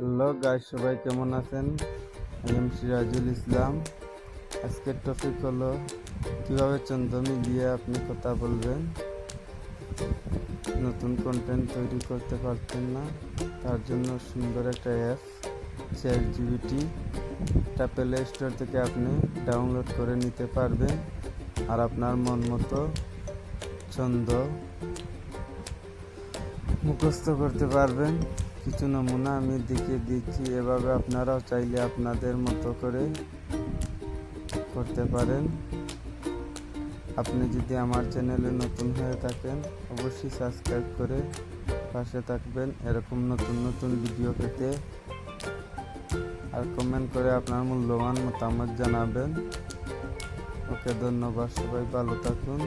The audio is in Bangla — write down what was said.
হ্যালো গাইস সবাই কেমন আছেন? আমি এম সিরাজুল ইসলাম। আজকের টপিক হলো, কীভাবে চন্দ্র মিলিয়ে আপনি কথা বলবেন? নতুন কন্টেন্ট তৈরি করতে পারতেন না, তার জন্য সুন্দর একটা অ্যাপ চ্যাট জিবিটি এটা প্লে স্টোর থেকে আপনি ডাউনলোড করে নিতে পারবেন। আর আপনার মন মতো ছন্দ মুখস্থ করতে পারবেন। কিছু নমুনা আমি দেখিয়ে দিচ্ছি। এভাবে আপনারাও চাইলে আপনাদের মতো করে করতে পারেন। আপনি যদি আমার চ্যানেলে নতুন হয়ে থাকেন, অবশ্যই সাবস্ক্রাইব করে পাশে থাকবেন। এরকম নতুন নতুন ভিডিও পেতে আর কমেন্ট করে আপনার মূল্যবান মতামত জানাবেন। ওকে, ধন্যবাদ। সবাই ভালো থাকুন।